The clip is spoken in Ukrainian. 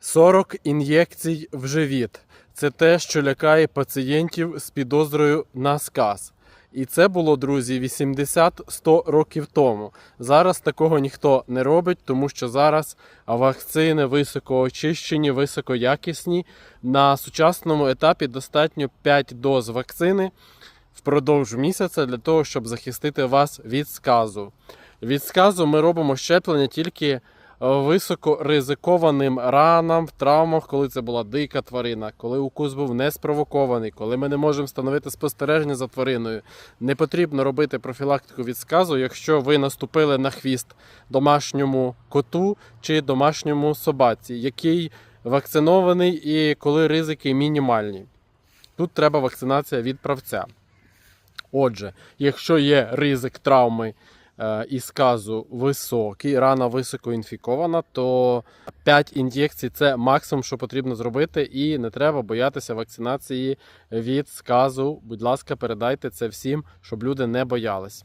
40 ін'єкцій в живіт. Це те, що лякає пацієнтів з підозрою на сказ. І це було, друзі, 80-100 років тому. Зараз такого ніхто не робить, тому що зараз вакцини високоочищені, високоякісні. На сучасному етапі достатньо 5 доз вакцини впродовж місяця для того, щоб захистити вас від сказу. Від сказу ми робимо щеплення тільки високоризикованим ранам, в травмах, коли це була дика тварина, коли укус був не спровокований, коли ми не можемо встановити спостереження за твариною. Не потрібно робити профілактику від сказу, якщо ви наступили на хвіст домашньому коту чи домашньому собаці, який вакцинований і коли ризики мінімальні. Тут треба вакцинація від правця. Отже, якщо є ризик травми і сказу високий, рана високо інфікована, то 5 ін'єкцій це максимум, що потрібно зробити, і не треба боятися вакцинації від сказу. Будь ласка, передайте це всім, щоб люди не боялись.